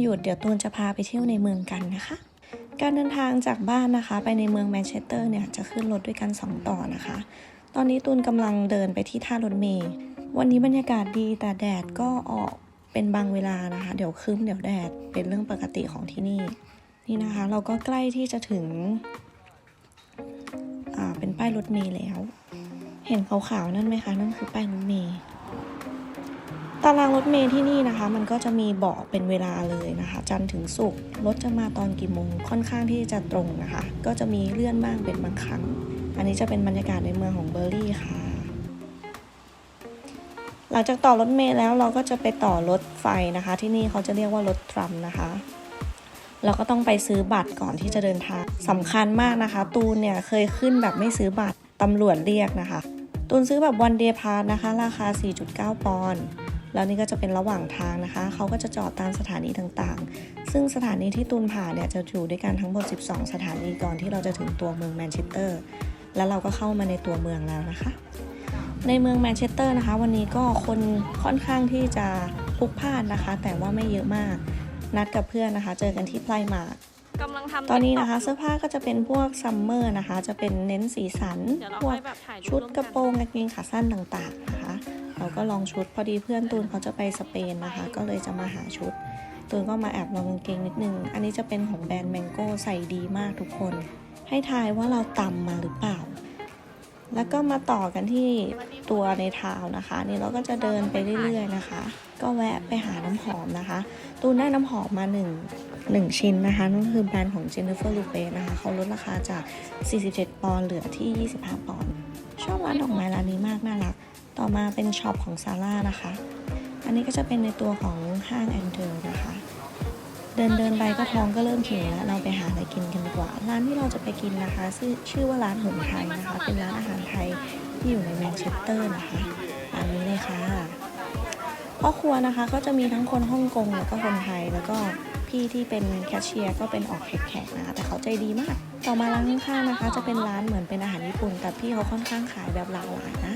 หยุดเดี๋ยวตูนจะพาไปเที่ยวในเมืองกันนะคะ การเดินทางจากบ้านนะคะ ไปในเมืองแมนเชสเตอร์เนี่ยจะขึ้นรถด้วยกัน 2 ต่อนะคะ ตอนนี้ตูนกำลังเดินไปที่ท่ารถเมล์วันนี้บรรยากาศดีแต่แดดก็ออกเป็นบางเวลานะคะ เดี๋ยวครึ้มเดี๋ยวแดดเป็นเรื่องปกติของที่นี่ นี่นะคะ เราก็ใกล้ที่จะถึงอ่าเป็นป้ายรถเมล์แล้ว เห็นขาวๆนั่นไหมคะนั่นคือป้ายรถเมล์ ตารางรถเมล์ที่นี่นะคะ มันก็จะมีบอกเป็นเวลาเลยนะคะ จันทร์ถึงศุกร์รถจะมาตอนกี่โมงค่อนข้างที่จะตรงนะคะ ก็จะมีเลื่อนบ้างเป็นบางครั้ง อันนี้จะเป็นบรรยากาศในเมืองของเบอร์ลี่ค่ะ หลังจากต่อรถเมล์แล้วเราก็จะไปต่อรถไฟนะคะ ที่นี่เขาจะเรียกว่ารถทรัมนะคะเราก็ต้องไปซื้อบัตรก่อนที่จะเดินทางสำคัญมากนะคะ ตูนเนี่ยเคยขึ้นแบบไม่ซื้อบัตรตำรวจเรียกนะคะ ตูนซื้อแบบวันเดย์พาสนะคะ ราคา 4.9 ปอนด์ แล้วนี่ก็จะเป็นระหว่างทางนะคะ เขาก็จะจอดตามสถานีต่างๆ ซึ่งสถานีที่ตูนผ่านเนี่ยจะอยู่ด้วยกันทั้งหมด 12 สถานีก่อนที่เราจะถึงตัวเมืองแมนเชสเตอร์ แล้วเราก็เข้ามาในตัวเมืองแล้วนะคะ ในเมืองแมนเชสเตอร์นะคะ วันนี้ก็คนค่อนข้างที่จะพลุกพล่านนะคะ แต่ว่าไม่เยอะมาก นัดกับเพื่อนนะคะ เจอกันที่ไพลมาร์ทกำลังทำตอนนี้นะคะ TikTok เสื้อผ้าก็จะเป็นพวกซัมเมอร์นะคะ จะเป็นเน้นสีสันเดี๋ยวเราพวกค่อยแบบถ่ายรูปชุดวมกระโปรงกางเกงขาสั้นต่างๆนะคะ เราก็ลองชุดพอดีเพื่อนตูนเขาจะไปสเปนนะคะ ก็เลยจะมาหาชุด ตูนก็มาแอบลองกางเกงนิดนึง อันนี้จะเป็นของแบรนด์แมงโก้ใส่ดีมากทุกคน ให้ทายว่าเราตำมาหรือเปล่า แล้วก็มาต่อกันที่ตัวในเท้าวน์นะคะ นี่เราก็จะเดินไปเรื่อยๆนะคะ ก็แวะไปหาน้ำหอมนะคะ ตูนได้น้ำหอมมาหนึ่งหนึ่งชิ้นนะคะนั่นคือแบรนด์ของ Jennifer Lopez นะคะเขาลดราคาจาก 47 ปอนด์เหลือที่ 25 ปอนด์ชอบร้านดอกไม้ร้านนี้มากน่ารัก ต่อมาเป็นช็อปของซาร่านะคะ อันนี้ก็จะเป็นในตัวของห้างแอนเดอร์นะคะ เดินเดินไปก็ท้องก็เริ่มหิวแล้วเราไปหาอะไรกินกันดีกว่า ร้านที่เราจะไปกินนะคะชื่อชื่อว่าร้านหงไทยนะคะ เป็นร้านอาหารไทยที่อยู่ในแมนเชสเตอร์นะคะร้านนี้เลยค่ะพ่อครัวนะคะก็จะมีทั้งคนฮ่องกงแล้วก็คนไทยแล้วก็ พี่ที่เป็นแคชเชียร์ก็เป็นออกแขกๆนะคะ แต่เขาใจดีมาก ต่อมาร้านข้างๆนะคะ จะเป็นร้านเหมือนเป็นอาหารญี่ปุ่น แต่พี่เขาค่อนข้างขายแบบหลากหลายนะ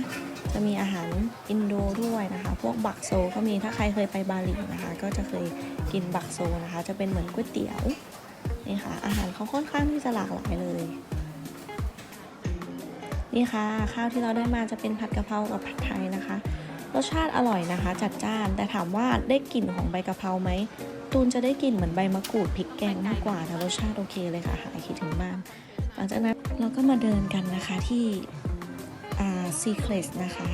จะมีอาหารอินโดด้วยนะคะ พวกบักโซก็มีถ้าใครเคยไปบาหลีนะคะ ก็จะเคยกินบักโซนะคะ จะเป็นเหมือนก๋วยเตี๋ยวนี่ค่ะ อาหารเขาค่อนข้างที่จะหลากหลายเลยนี่ค่ะ ข้าวที่เราได้มาจะเป็นผัดกะเพรากับผัดไทยนะคะ รสชาติอร่อยนะคะ จัดจ้าน แต่ถามว่าได้กลิ่นของใบกะเพราไหมตูนจะได้กลิ่นเหมือนใบมะกรูดพริกแกงมากกว่าแต่รสชาติโอเคเลยค่ะหายคิดถึงบ้าน หลังจากนั้นเราก็มาเดินกันนะคะที่อ่าซีเคลสนะคะ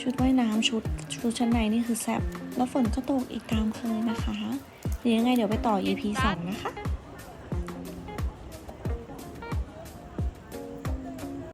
ชุดว่ายน้ำชุดชุดชั้นในนี่คือแซ่บแล้วฝนก็ตกอีกตามเคยนะคะเดี๋ยวยังไงเดี๋ยวไปต่อ EP 2 นะคะ